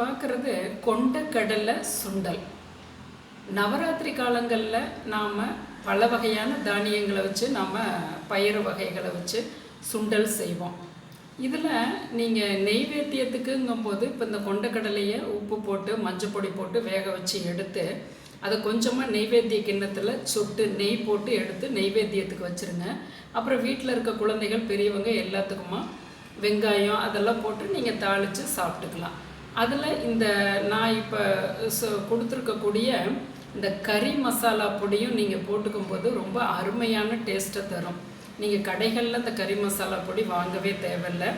பார்க்குறது கொண்ட கடலை சுண்டல். நவராத்திரி காலங்களில் நாம் பல வகையான தானியங்களை வச்சு நாம் பயிறு வகைகளை வச்சு சுண்டல் செய்வோம். இதில் நீங்கள் நெய்வேத்தியத்துக்குங்கும்போது இப்போ இந்த கொண்டக்கடலையை உப்பு போட்டு மஞ்சள் பொடி போட்டு வேக வச்சு எடுத்து அதை கொஞ்சமாக நெய்வேத்திய கிண்ணத்தில் சுட்டு நெய் போட்டு எடுத்து நெய்வேத்தியத்துக்கு வச்சுருங்க. அப்புறம் வீட்டில் இருக்க குழந்தைகள் பெரியவங்க எல்லாத்துக்குமா வெங்காயம் அதெல்லாம் போட்டு நீங்கள் தாளித்து சாப்பிட்டுக்கலாம். அதில் இந்த நான் இப்போ கொடுத்துருக்கக்கூடிய இந்த கறி மசாலா பொடியும் நீங்கள் போட்டுக்கும் போது ரொம்ப அருமையான டேஸ்ட்டை தரும். நீங்கள் கடைகளில் இந்த கறி மசாலா பொடி வாங்கவே தேவையில்லை.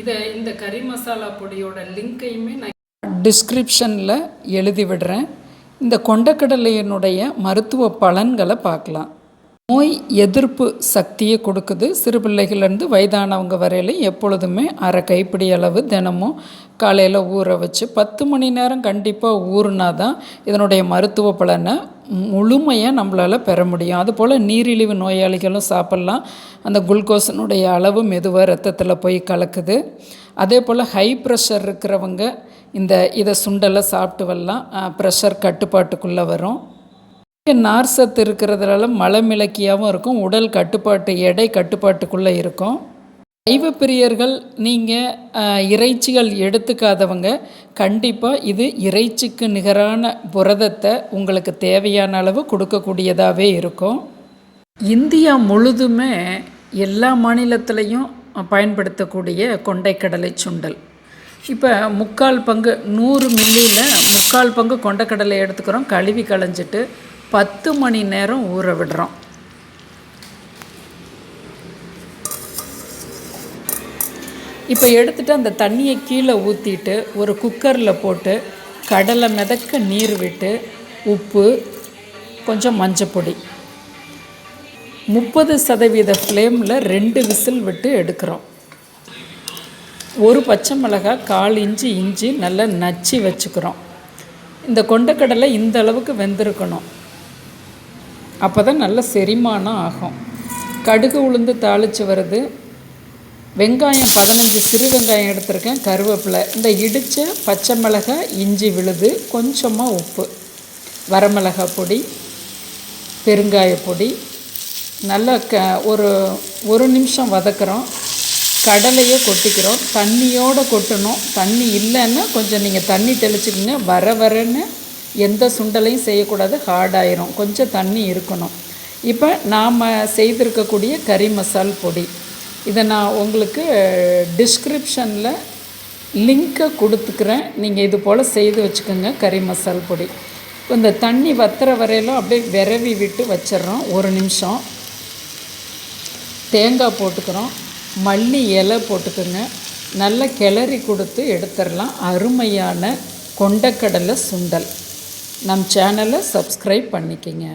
இதை இந்த கறி மசாலா பொடியோட லிங்க்கையுமே நான் டிஸ்கிரிப்ஷனில் எழுதி விடுறேன். இந்த கொண்டக்கடலையினுடைய மருத்துவ பலன்களை பார்க்கலாம். நோய் எதிர்ப்பு சக்தியை கொடுக்குது. சிறு பிள்ளைகள்லேருந்து வயதானவங்க வரையிலும் எப்பொழுதுமே அரை கைப்பிடி அளவு தினமும் காலையில் ஊற வச்சு பத்து மணி நேரம் கண்டிப்பாக ஊறுனா தான் இதனுடைய மருத்துவ பலனை முழுமையாக நம்மளால் பெற முடியும். அதுபோல் நீரிழிவு நோயாளிகளும் சாப்பிட்லாம். அந்த குளுக்கோஸினுடைய அளவு மெதுவாக ரத்தத்தில் போய் கலக்குது. அதே போல் ஹை ப்ரெஷர் இருக்கிறவங்க இந்த இதை சுண்டலை சாப்பிட்டு வரலாம். ப்ரெஷர் கட்டுப்பாட்டுக்குள்ளே வரும். நார் சத்து இருக்கிறதுனால மலமிளக்கியாகவும் இருக்கும். உடல் கட்டுப்பாட்டு எடை கட்டுப்பாட்டுக்குள்ளே இருக்கும். சைவ பிரியர்கள் நீங்கள் இறைச்சிகள் எடுத்துக்காதவங்க கண்டிப்பாக இது இறைச்சிக்கு நிகரான புரதத்தை உங்களுக்கு தேவையான அளவு கொடுக்கக்கூடியதாகவே இருக்கும். இந்தியா முழுதுமே எல்லா மாநிலத்திலையும் பயன்படுத்தக்கூடிய கொண்டைக்கடலை சுண்டல். இப்போ முக்கால் பங்கு நூறு மில்லியில் முக்கால் பங்கு கொண்டக்கடலை எடுத்துக்கிறோம். கழுவி களைஞ்சிட்டு பத்து மணி நேரம் ஊற விடுறோம். இப்போ எடுத்துகிட்டு அந்த தண்ணியை கீழே ஊற்றிட்டு ஒரு குக்கரில் போட்டு கடலை மிதக்க நீர் விட்டு உப்பு கொஞ்சம் மஞ்சப்பொடி முப்பது சதவீத ஃப்ளேமில் ரெண்டு விசில் விட்டு எடுக்கிறோம். ஒரு பச்சை மிளகாய் கால் இஞ்சி இஞ்சி நல்லா நச்சு வச்சுக்கிறோம். இந்த கொண்டக்கடலை இந்த அளவுக்கு வெந்திருக்கணும். அப்போ தான் நல்ல செரிமானம் ஆகும். கடுகு உளுந்து தாளித்து வருது வெங்காயம் பதினஞ்சு சிறு வெங்காயம் எடுத்திருக்கேன் கருவேப்பிலை. இந்த இடித்த பச்சை மிளகாய் இஞ்சி விழுது கொஞ்சமாக உப்பு. வரமிளகாய் பொடி பெருங்காய பொடி. நல்லா க ஒரு ஒரு நிமிஷம் வதக்குறோம். கடலையை கொட்டிக்கிறோம். தண்ணியோடு கொட்டணும். தண்ணி இல்லைன்னா கொஞ்சம் நீங்கள் தண்ணி தெளிச்சுக்கோங்க. வர வரன்னு எந்த சுண்டலையும் செய்யக்கூடாது ஹார்டாயிரும் கொஞ்சம் தண்ணி இருக்கணும். இப்போ நாம் செய்திருக்கக்கூடிய கறி மசால் பொடி. இதை நான் உங்களுக்கு டிஸ்கிரிப்ஷனில் லிங்க்கை கொடுத்துக்கிறேன். நீங்கள் இது போல் செய்து வச்சுக்கோங்க கறி மசால் பொடி. இந்த தண்ணி வத்துற வரையிலும் அப்படியே விரவி விட்டு வச்சிட்றோம். ஒரு நிமிஷம். தேங்காய் போட்டுக்கிறோம். மல்லி இலை போட்டுக்கோங்க. நல்லா கிளறி கொடுத்து எடுத்துடலாம். அருமையான கொண்டக்கடலை சுண்டல். நம் சேனலை சப்ஸ்கிரைப் பண்ணிக்கங்க.